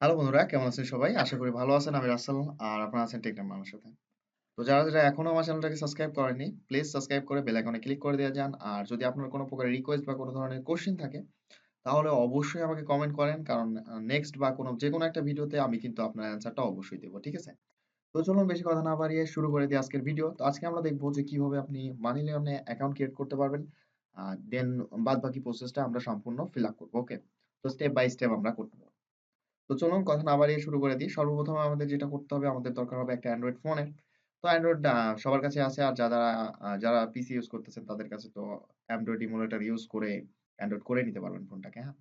Hello বন্ধুরা কেমন আছেন সবাই? আশা করি ভালো আছেন। আমি রাসেল আর আপনারা আছেন টেকনাম বাংলার সাথে। তো যারা, যারা এখনও আমার চ্যানেলটাকে সাবস্ক্রাইব করেননি, প্লিজ সাবস্ক্রাইব করে বেল আইকনে ক্লিক করে দিয়ে যান। আর যদি আপনার কোনো প্রকার রিকোয়েস্ট বা কোনো ধরনের কোয়েশ্চেন থাকে, তাহলে অবশ্যই আমাকে কমেন্ট করেন। কারণ নেক্সট বা কোনো যেকোনো একটা ভিডিওতে আমি কিন্তু আপনার অ্যান্সারটা অবশ্যই দেব। ঠিক আছে? তো চলুন বেশি কথা না বাড়িয়ে শুরু করে দিই আজকের ভিডিও। তো আজকে আমরা দেখব যে কীভাবে আপনি মানি লিওনে অ্যাকাউন্ট ক্রিয়েট করতে পারবেন। দেন বাদবাকি প্রসেসটা আমরা সম্পূর্ণ ফিল আপ করব। ওকে? তো স্টেপ বাই স্টেপ আমরা করব। তো চলুন কথা না বাড়িয়ে শুরু করে দিই। সর্বপ্রথম আমাদের যেটা করতে হবে, আমাদের দরকার হবে একটা অ্যান্ড্রয়েড ফোনের। তো অ্যান্ড্রয়েড সবার কাছে আছে। আর যারা যারা পিসি ইউজ করতেছেন তাদের কাছে তো অ্যান্ড্রয়েড ইমুলেটর ইউজ করে অ্যান্ড্রয়েড করে নিতে পারবেন ফোনটাকে, হ্যাঁ?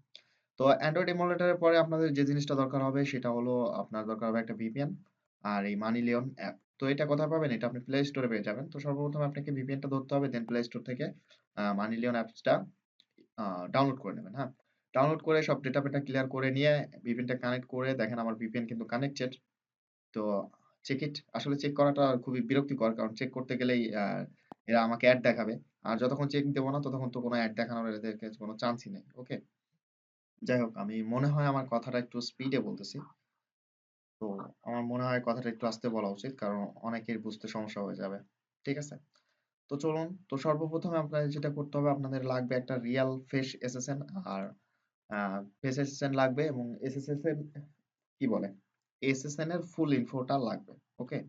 তো অ্যান্ড্রয়েড ইমুলেটরের পরে আপনাদের যে জিনিসটা দরকার হবে সেটা হলো আপনার দরকার হবে একটা VPN আর এই মানি লিওন অ্যাপ। তো এটা কোথায় পাবেন? এটা আপনি প্লে স্টোরে পেয়ে যাবেন। তো সর্বপ্রথম আপনাকে VPN টা ধরতে হবে। দেন প্লে স্টোর থেকে মানি লিওন অ্যাপসটা ডাউনলোড করে নেবেন, হ্যাঁ? ডাউনলোড করে সব ডেটা পেটা ক্লিয়ার করে নিয়ে VPN টা কানেক্ট করে দেখেন আমার VPN কিন্তু কানেক্টেড। তো চেক ইট। আসলে চেক করাটা খুবই বিরক্তিকর। কারণ চেক করতে গেলেই এরা আমাকে অ্যাড দেখাবে। আর যতক্ষণ চেক দেব না, ততক্ষণ তো কোনো অ্যাড দেখানোর এদেরকে কোনো চান্সই নেই। ওকে? যাই হোক, আমি মনে হয় আমার কথাটা একটু স্পিডে বলতেছি। তো আমার মনে হয় কথাটা একটু আস্তে বলা উচিত। কারণ অনেকের বুঝতে সমস্যা হয়ে যাবে। ঠিক আছে? তো চলুন। তো সর্বপ্রথমে আপনাদের যেটা করতে হবে, আপনাদের লাগবে একটা রিয়াল ফেস SSN আর ফেস লাগবে এবং SSN কি বলে? SSN এর ফুল ইনফোটা লাগবে। ওকে?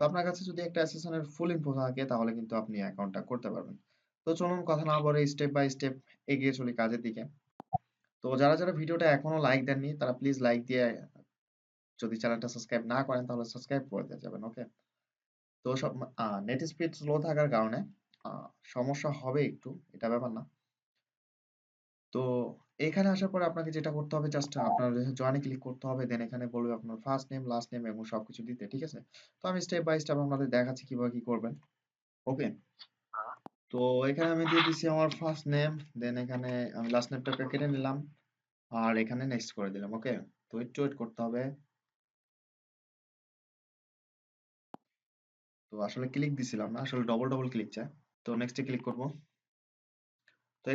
তো আপনার কাছে যদি একটা SSN এর ফুল ইনফো থাকে তাহলে কিন্তু আপনি অ্যাকাউন্টটা করতে পারবেন। তো চলুন কথা না বাড়িয়ে স্টেপ বাই স্টেপ এগিয়ে চলি কাজের দিকে। তো যারা, যারা ভিডিওটা এখনও লাইক দেননি তারা প্লিজ লাইক দিয়ে যদি চ্যানেলটা সাবস্ক্রাইব না করেন তাহলে সাবস্ক্রাইব করে দিয়ে যাবেন। ওকে? তো সব নেট স্পিড স্লো থাকার কারণে সমস্যা হবে একটু। এটা ব্যাপার না। তো এখানে আসার পরে আপনাকে যেটা করতে হবে জাস্ট আপনার জয়েন ক্লিক করতে হবে। দেন এখানে বলবে আপনার ফার্স্ট নেম, লাস্ট নেম এবং সবকিছু দিতে। ঠিক আছে? তো আমি স্টেপ বাই স্টেপ আপনাদের দেখাচ্ছি কীভাবে কি করবেন। ওকে? তো এখানে আমি দিয়ে দিছি আমার ফার্স্ট নেম। দেন এখানে আমি লাস্ট নেমটাকে কেটে নিলাম। আর এখানে নেক্সট করে দিলাম। ওকে? তো একটু ওয়েট করতে হবে। তো আসলে ক্লিক দিছিলাম না। আসলে ডবল, ডবল ক্লিক চায়। তো নেক্সট ক্লিক করব।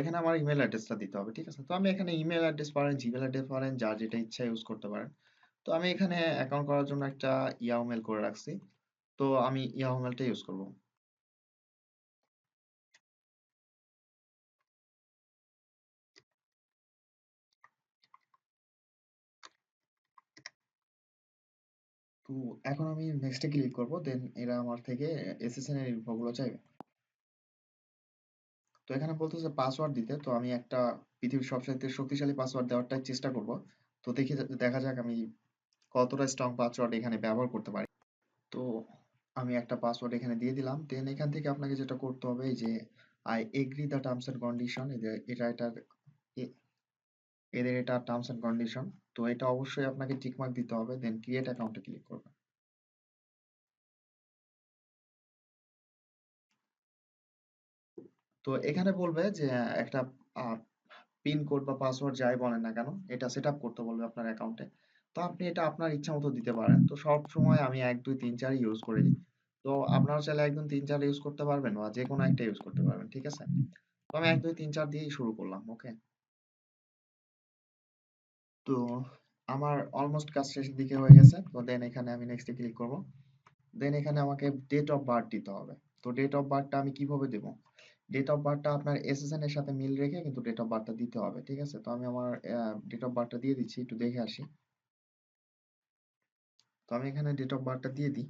এখানে আমার ইমেইল অ্যাড্রেসটা দিতে হবে। ঠিক আছে? তো আমি এখানে ইমেইল অ্যাড্রেস পারেন, জিমেইল অ্যাড্রেস পারেন, যার যেটা ইচ্ছা ইউজ করতে পারেন। তো আমি এখানে অ্যাকাউন্ট করার জন্য একটা ইয়াহু মেইল করে রাখছি। তো আমি ইয়াহু মেইলটা ইউজ করব। তো এখন আমি নেক্সট ক্লিক করব। দেন এরা আমার থেকে SSN এর ইনফো গুলো চাইবে। তো এখানে বলতেছে পাসওয়ার্ড দিতে। তো আমি একটা পৃথিবীর সবচাইতে শক্তিশালী পাসওয়ার্ড দেওয়ারটাই চেষ্টা করব। তো দেখি দেখা যাক আমি কতটা স্ট্রং পাসওয়ার্ড এখানে ব্যবহার করতে পারি। তো আমি একটা পাসওয়ার্ড এখানে দিয়ে দিলাম। দেন এখান থেকে আপনাকে যেটা করতে হবে যে agree the terms and condition এদের এটা এটার এদের এটা টার্মস এন্ড কন্ডিশন। তো এটা অবশ্যই আপনাকে টিক মার্ক দিতে হবে। দেন ক্রিয়েট অ্যাকাউন্ট ক্লিক করবেন। তো এখানে বলবে যে একটা পিন কোড বা পাসওয়ার্ড যাই বলেন না কেন, এটা সেটআপ করতে বলবে আপনার অ্যাকাউন্টে। তো আপনি এটা আপনার ইচ্ছামত দিতে পারেন। তো সবসময় আমি ১, ২, ৩, ৪ ইউজ করি। তো আপনারা চাইলে ১, ২, ৩, ৪ ইউজ করতে পারবেন বা যেকোনো একটা ইউজ করতে পারবেন। ঠিক আছে? তো আমি ১, ২, ৩, ৪ দিয়েই শুরু করলাম। ওকে? তো আমার অলমোস্ট কাজ শেষের দিকে হয়ে গেছে। তো দেন এখানে আমি নেক্সট ক্লিক করব। দেন এখানে আমাকে ডেট অফ বার্থ দিতে হবে। তো ডেট অফ বার্থটা আমি কীভাবে দেব? ডেট অফ বার্থটা আপনার SSN এর সাথে মিল রেখে কিন্তু ডেট অফ বার্থটা দিতে হবে। ঠিক আছে? তো আমি আমার ডেট অফ বার্থটা দিয়ে দিচ্ছি। একটু দেখে আসি। তো আমি এখানে ডেট অফ বার্থটা দিয়ে দিই।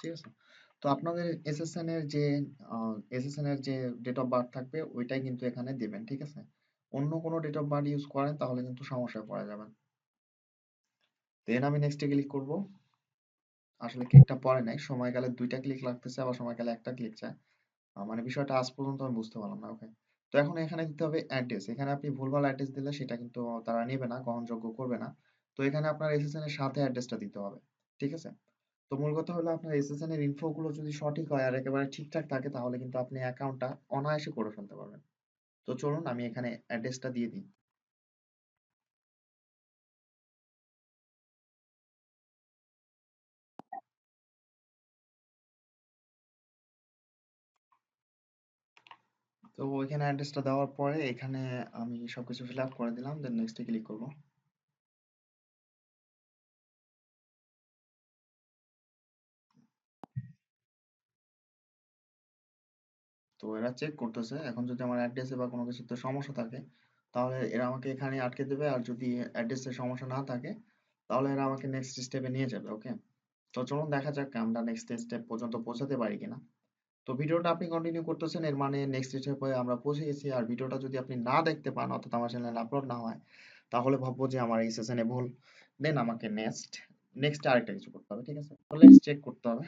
ঠিক আছে? তো আপনাদের SSN এর যে SSN এর যে ডেট অফ বার্থ থাকবে, ওইটাই কিন্তু এখানে দিবেন। ঠিক আছে? অন্য কোনো ডেট অফ বার্থ ইউজ করেন, তাহলে কিন্তু সমস্যায় পড়ে যাবেন। দেন আমি নেক্সট ক্লিক করব। আসলে ক্লিকটা পড়ে নাই। সময়কালে ২ টা ক্লিক লাগতেছে আবার সময়কালে ১ টা ক্লিক চায়। মানে বিষয়টা আজ পর্যন্ত আমি বুঝতে পারলাম না। ওকে। তো এখন এখানে দিতে হবে অ্যাড্রেস। এখানে আপনি ভুলভাল অ্যাড্রেস দিলে সেটা কিন্তু তারা নেবে না, গ্রহণযোগ্য করবে না। তো এখানে আপনার SSN এর সাথে অ্যাড্রেসটা দিতে হবে। ঠিক আছে? তো মূল কথা হলো আপনার SSN এর ইনফো গুলো যদি সঠিক হয় আর একেবারে ঠিকঠাক থাকে তাহলে কিন্তু আপনি অ্যাকাউন্টটা অনায়াসে করে ফেলতে পারবেন। তো চলুন আমি এখানে অ্যাড্রেসটা দিয়ে দিই। তো ওইখানে অ্যাড্রেসটা দেওয়ার পরে এখানে আমি সবকিছু ফিল আপ করে দিলাম দেন নেক্সটে ক্লিক করব। তো এরা চেক করতেছে, এখন যদি আমার অ্যাড্রেসে বা কোনো কিছুতে সমস্যা থাকে, তাহলে এরা আমাকে এখানে আটকে দেবে, আর যদি অ্যাড্রেসে সমস্যা না থাকে, তাহলে এরা আমাকে নেক্সট স্টেপে নিয়ে যাবে ওকে তো চলুন দেখা যাক আমরা নেক্সট স্টেপ পর্যন্ত পৌঁছাতে পারি কিনা। তো ভিডিওটা আপনি কন্টিনিউ করতেছেন, এর মানে নেক্সট স্টেপে আমরা পৌঁছে গেছি। আর ভিডিওটা যদি আপনি না দেখতে পান, অর্থাৎ আমার চ্যানেলে আপলোড না হয়, তাহলে ভাববো যে আমার এই সেশনে ভুল। দেন আমাকে নেক্সট নেক্সট আরেকটা কিছু করতে হবে, ঠিক আছে? লেটস চেক করতে হবে।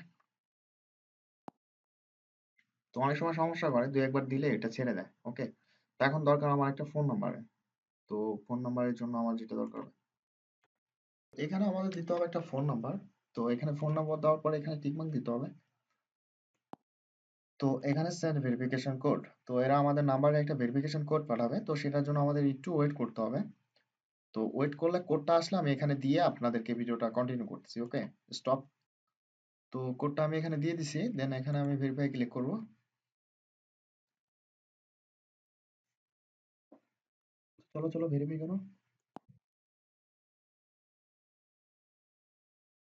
তো অনেক সময় সমস্যা করে দুই একবার দিলে এটা ছেড়ে দেয় ওকে তো এখন দরকার আমার একটা ফোন নাম্বারে তো ফোন নাম্বারের জন্য আমার যেটা দরকার এখানে আমাদের দিতে হবে একটা ফোন নাম্বার তো এখানে ফোন নাম্বার দেওয়ার পরে এখানে টিকমার্ক দিতে হবে। তো এখানে সেন্ড ভেরিফিকেশন কোড তো এরা আমাদের নাম্বারে একটা ভেরিফিকেশন কোড পাঠাবে, তো সেটার জন্য আমাদের একটু ওয়েট করতে হবে। তো ওয়েট করলে কোডটা আসলে আমি এখানে দিয়ে আপনাদেরকে ভিডিওটা কন্টিনিউ করতেছি ওকে স্টপ তো কোডটা আমি এখানে দিয়ে দিছি দেন এখানে আমি ভেরিফাই ক্লিক করব। চলো চলো ভেরিফাই করো।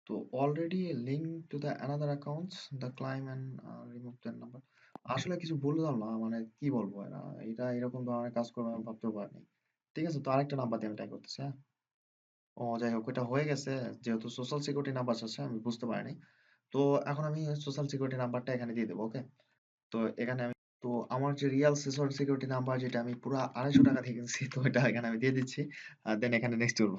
তো already link to the another accounts the claim and remove that number আসলে কিছু বললাম না মানে কি বলব এরা? এটা এরকম ধরনের কাজ করবে আমি ভাবতেও পারিনি। ঠিক আছে, তো আরেকটা নাম্বার দিয়ে আমি ট্রাই করতেছি হ্যাঁ? ও, যাই হোক, এটা হয়ে গেছে, যেহেতু সোশ্যাল সিকিউরিটি নাম্বার আছে, আমি বুঝতে পারিনি। তো এখন আমি সোশ্যাল সিকিউরিটি নাম্বারটা এখানে দিয়ে দেবো ওকে তো এখানে আমি, তো আমার যে রিয়েল সোশ্যাল সিকিউরিটি নাম্বার যেটা আমি পুরো আড়াইশো টাকা দিয়ে কিনছি তো এটা এখানে আমি দিয়ে দিচ্ছি, আর দেন এখানে নেক্সট করব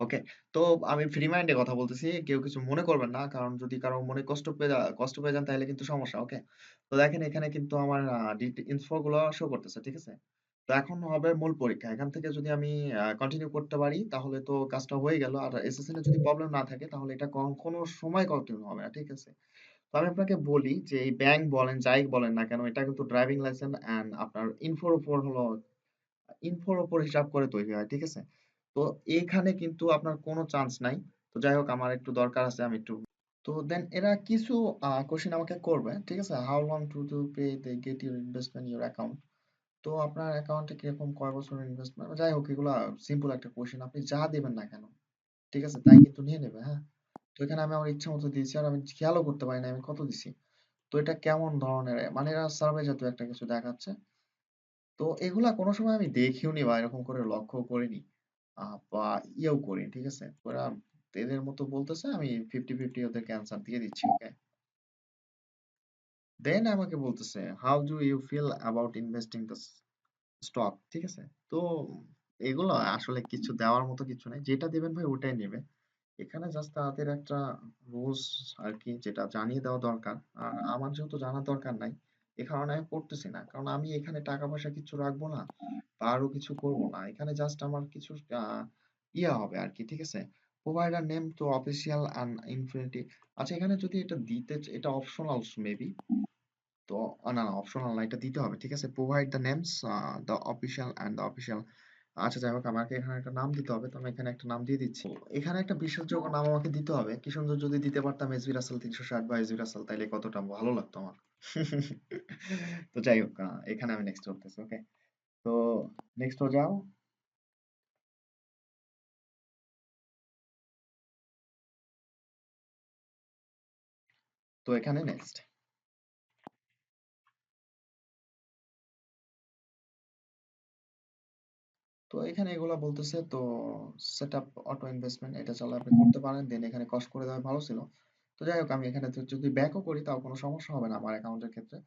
ওকে তো আমি ফ্রি মাইন্ডে কথা বলতেছি, কেউ কিছু মনে করবেন না, কারণ যদি কারও মনে কষ্ট পেয়ে যা- কষ্ট পেয়ে যান তাহলে কিন্তু সমস্যা ওকে তো দেখেন এখানে কিন্তু আমার ইনফো গুলো শো করতেছে, ঠিক আছে? তো এখন হবে মূল পরীক্ষা, এখান থেকে যদি আমি কন্টিনিউ করতে পারি, তাহলে তো কাজটা হয়ে গেল, আর এসএসএন এ যদি প্রবলেম না থাকে, তাহলে এটা ক- কোনো সময় কন্টিনিউ হবে না, ঠিক আছে? তো আমি আপনাকে বলি যে এই ব্যাংক বলেন, যাই বলেন না কেন, এটা কিন্তু ড্রাইভিং লাইসেন্স এন্ড আপনার ইনফোর উপর হলো ইনফোর উপর হিসাব করে তৈরি হয়, ঠিক আছে? তো এখানে কিন্তু আপনার কোনো চান্স নাই। তো যাই হোক, আমার একটু দরকার আছে, আমি একটু তো দেন এরা কিছু কোশ্চেন আমাকে করবে, ঠিক আছে? How long to to pay they get your investment your account তো আপনার অ্যাকাউন্টে কীরকম কয় বছরের ইনভেস্টমেন্ট যাই হোক, এগুলো সিম্পল একটা কোশ্চেন আপনি যা দিবেন না কেন? ঠিক আছে? তাই কিন্তু নিয়ে নেবে হ্যাঁ? তো এখানে আমি আমার ইচ্ছা মতো দিয়েছি, আর আমি খেয়ালও করতে পারি না, আমি কত দিছি? তো এটা কেমন ধরনের মানে এরা সার্ভে জাতীয় একটা কিছু দেখাচ্ছে। তো এগুলা কোনো সময় আমি দেখিও নি বা এরকম করে লক্ষ্য করিনি। বা ইয়েও করিনি ঠিক আছে? ওরা এদের মতো বলতেছে, আমি ফিফটি ফিফটি ওদেরকে অ্যান্সার দিয়ে দিচ্ছি ওকে দেন আমাকে বলতেছে how do you feel about investing the stock ঠিক আছে? তো এগুলো আসলে কিছু দেওয়ার মতো কিছু নেই, যেটা দেবেন ভাই ওটাই নেবে এখানে জাস্ট তাদের একটা রুলস আর কি, যেটা জানিয়ে দেওয়া দরকার। আর আমার যেহেতু জানার দরকার নাই এ কারণে আমি করতেছি না। কারণ আমি এখানে টাকা পয়সা কিছু রাখব না বা আরও কিছু করব না। এখানে জাস্ট আমার কিছু ইয়ে হবে আর কি ঠিক আছে? Provider name to official and infinity আচ্ছা এখানে যদি এটা দিতে এটা অপশনাল মেবি তো না না অপশনাল না, এটা দিতে হবে, ঠিক আছে? Provide the names the official and the official আচ্ছা যাই হোক, আমাকে এখানে একটা নাম দিতে হবে, তো আমি এখানে একটা নাম দিয়ে দিচ্ছি। এখানে একটা বিশ্বাসযোগ্য নাম আমাকে দিতে হবে। কি সুন্দর যদি দিতে পারতাম এসবি রাসেল তিনশো ষাট বা এসবি রাসেল তাইলে কতটা ভালো লাগতো আমার? তো যাই হোক এখানে আমি নেক্সট করতেছি ওকে তো নেক্সট হয়ে যাও তো এখানে নেক্সট তো এখানে এগুলা বলতেছে তো সেট আপ অটো ইনভেস্টমেন্ট এটা চাইলে আপনি করতে পারেন দেন এখানে কস্ট করে দেওয়া ভালো ছিল তো যাই হোক, আমি এখানে যদি ব্যাকও করি তাও কোনো সমস্যা হবে না আমার অ্যাকাউন্টের ক্ষেত্রে।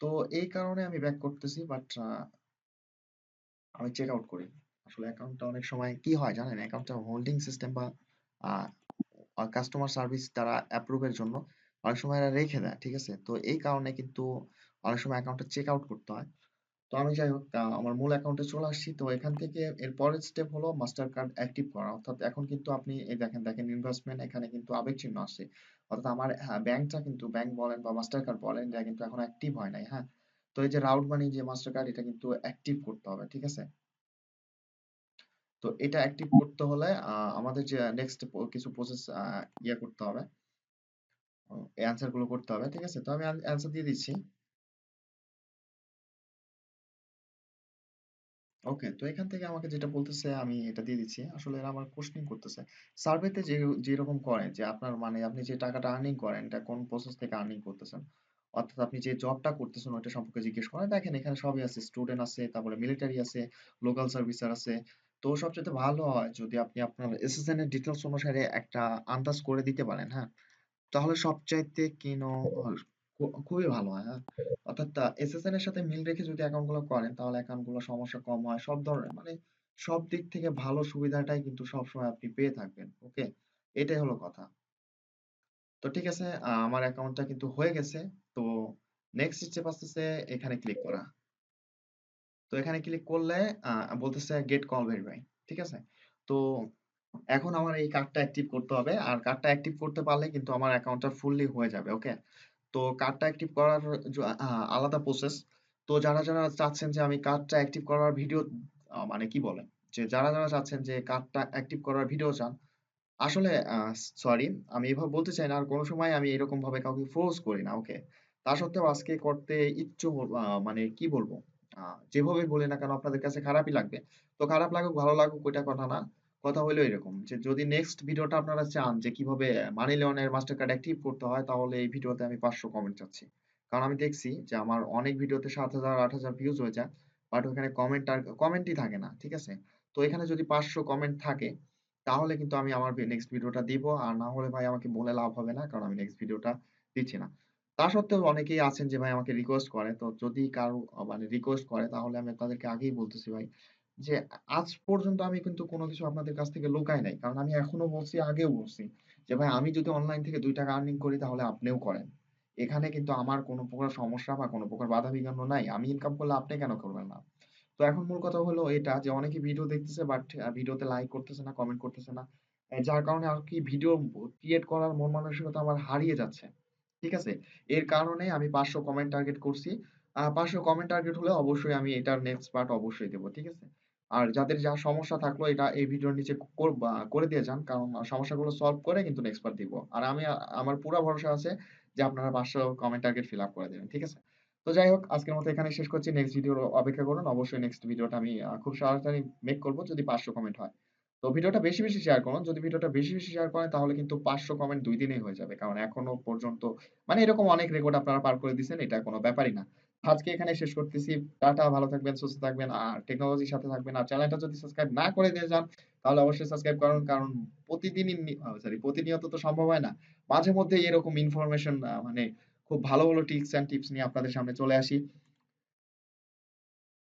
তো এই কারণে আমি ব্যাক করতেছি বাট আমি চেক আউট করি। আসলে অ্যাকাউন্টটা অনেক সময় কি হয় জানেন? অ্যাকাউন্টটা হোল্ডিং সিস্টেম বা কাস্টমার সার্ভিস তারা অ্যাপ্রুভের জন্য অনেক সময় এরা রেখে দেয়, ঠিক আছে? তো এই কারণে কিন্তু অনেক সময় অ্যাকাউন্টটা চেক আউট করতে হয়। তো আমি যাই হোক আমার মূল অ্যাকাউন্টে চলে আসছি। তো এখান থেকে এর পরের স্টেপ হলো মাস্টার কার্ড অ্যাক্টিভ করা। অর্থাৎ এখন কিন্তু আপনি এই দেখেন দেখেন ইনভেস্টমেন্ট এখানে কিন্তু আবেগ চিহ্ন আসছে। অর্থাৎ আমার ব্যাংকটা কিন্তু ব্যাংক বলেন বা মাস্টার কার্ড বলেন এটা কিন্তু এখন অ্যাক্টিভ হয় নাই হ্যাঁ? তো এই যে রাউট মানি যে মাস্টার কার্ড এটা কিন্তু অ্যাক্টিভ করতে হবে, ঠিক আছে? তো এটা অ্যাক্টিভ করতে হলে আমাদের যে নেক্সট কিছু প্রসেস ইয়ে করতে হবে অ্যান্সারগুলো করতে হবে, ঠিক আছে? তো আমি অ্যান্সার দিয়ে দিচ্ছি। ওকে। তো এখান থেকে আমাকে যেটা বলতেছে আমি এটা দিয়ে দিচ্ছি। আসলে এরা আমার কোয়েশ্চেনিং করতেছে। সার্ভেতে যে যেরকম করে যে আপনার মানে আপনি যে টাকাটা আর্নিং করেন এটা কোন প্রসেস থেকে আর্নিং করতেছেন। অর্থাৎ আপনি যে জবটা করতেছেন ওইটা সম্পর্কে জিজ্ঞেস করে। দেখেন এখানে সবই আছে। স্টুডেন্ট আছে, তারপরে মিলিটারি আছে, লোকাল সার্ভিসার আছে। তো সবচাইতে ভালো হয় যদি আপনি আপনার এসএসএন এর ডিটেইলস অনুসারে একটা আন্দাজ করে দিতে পারেন, হ্যাঁ? তাহলে সবচাইতে কেন খুবই ভালো হয়, হ্যাঁ? অর্থাৎ আ এসএসএন এর সাথে মিল রেখে যদি অ্যাকাউন্টগুলো করেন তাহলে অ্যাকাউন্টগুলো সমস্যা কম হয়। সব ধরনের মানে সব দিক থেকে ভালো সুবিধাটাই কিন্তু সবসময় আপনি পেয়ে থাকবেন। ওকে? এটাই হলো কথা। তো ঠিক আছে, আমার অ্যাকাউন্টটা কিন্তু হয়ে গেছে। তো নেক্সট স্টেপ আসতেছে এখানে ক্লিক করা। তো এখানে ক্লিক করলে বলতেছে গেট কল ভেরিফাই। ঠিক আছে? তো এখন আমার এই কার্ডটা অ্যাক্টিভ করতে হবে। আর কার্ডটা অ্যাক্টিভ করতে পারলে কিন্তু আমার অ্যাকাউন্টটা ফুললি হয়ে যাবে। ওকে? তো কার্ডটা অ্যাক্টিভ করার আলাদা প্রসেস। তো যারা, যারা চাচ্ছেন যে আমি কার্ডটা অ্যাক্টিভ করার ভিডিও মানে কি বলে? যে যারা, যারা চাচ্ছেন যে কার্ডটা অ্যাক্টিভ করার ভিডিও চান আসলে সরি আমি এভাবে বলতে চাই না। আর কোনো সময় আমি এরকম ভাবে কাউকে ফোর্স করি না। ওকে? তা সত্ত্বেও আজকে করতে ইচ্ছু মানে কি বলব? আ যেভাবেই বলি না কেন আপনাদের কাছে খারাপই লাগবে। তো খারাপ লাগুক, ভালো লাগুক ওইটা কথা না। কথা হইল এরকম যে, যদি নেক্সট ভিডিওটা আপনারা চান যে, কীভাবে money launder master card active করতে হয়, তাহলে এই ভিডিওতে আমি ৫০০ কমেন্ট চাচ্ছি। কারণ আমি দেখছি যে, আমার অনেক ভিডিওতে ৭০০০ ৮০০০ ভিউজ হয়ে যায়। বাট ওখানে কমেন্ট আর কমেন্টই থাকে না। ঠিক আছে? তো এখানে যদি ৫০০ কমেন্ট থাকে, তাহলে কিন্তু আমি আমার নেক্সট ভিডিওটা দিব। আর না হলে ভাই আমাকে বলে লাভ হবে না। কারণ আমি নেক্সট ভিডিওটা দিচ্ছি না। তা সত্ত্বেও অনেকেই আছেন যে, ভাই আমাকে রিকোয়েস্ট করে। তো যদি কারও মানে রিকোয়েস্ট করে, তাহলে আমি তাদেরকে আগেই বলতেছি ভাই যে আজ পর্যন্ত আমি কিন্তু কোন কিছু আপনাদের কাছ থেকে লুকাই নাই। কারণ আমি এখনও বলছি, আগেও বলছি যে ভাই আমি যদি অনলাইন থেকে ৳২ আর্নিং করি তাহলে আপনিও করেন। এখানে কিন্তু আমার কোন প্রকার সমস্যা বা কোন প্রকার বাধা-বিঘ্ন নাই। আমি ইনকাম করলে আপনি কেন করবেন না? তো এখন মূল কথা হলো এটা যে অনেকে ভিডিও দেখতেছে বাট ভিডিওতে লাইক করতেছে না, কমেন্ট করতেছে না। যার কারণে আরকি ভিডিও ব ক্রিয়েট করার মন মানসিকতা আমার হারিয়ে যাচ্ছে। ঠিক আছে? এর কারণে আমি ৫০০ কমেন্ট টার্গেট করছি। ৫০০ কমেন্ট টার্গেট হলে অবশ্যই আমি এটার নেক্সট পার্ট অবশ্যই দেব। ঠিক আছে? আর যাদের যা সমস্যা থাকল এটা এই ভিডিওর নিচে করে দিয়ে যান। কারণ সমস্যাগুলো সলভ করে কিন্তু নেক্সট পার্ট দিব। আর আমি আমার পুরা ভরসা আছে যে আপনারা ৫০০ কমেন্ট টার্গেট ফিল আপ করে দিবেন। ঠিক আছে? তো যাই হোক আজকের মতো এখানেই শেষ করছি। নেক্সট ভিডিওর অপেক্ষা করুন। অবশ্যই নেক্সট ভিডিওটা আমি খুব তাড়াতাড়ি মেক করব যদি ৫০০ কমেন্ট হয়। তো ভিডিওটা বেশি, বেশি শেয়ার করুন। যদি ভিডিওটা বেশি, বেশি শেয়ার করেন তাহলে কিন্তু ৫০০ কমেন্ট দুই দিনেই হয়ে যাবে। কারণ এখনও পর্যন্ত মানে এরকম অনেক রেকর্ড আপনারা পার করে দিছেন। এটা কোনো ব্যাপারই না। আজকে এখানে শেষ করতেছি। টাটা ভালো থাকবেন, সুস্থ থাকবেন। আর টেকনোলজির সাথে থাকবেন। আর চ্যানেলটা যদি সাবস্ক্রাইব না করে দিয়ে যান তাহলে অবশ্যই সাবস্ক্রাইব করুন। কারণ প্রতিদিনই সরি প্রতিনিয়ত তো সম্ভব হয় না। মাঝে মধ্যে এরকম ইনফরমেশন মানে খুব ভালো, ভালো টিপস এন্ড টিপস নিয়ে আপনাদের সামনে চলে আসি।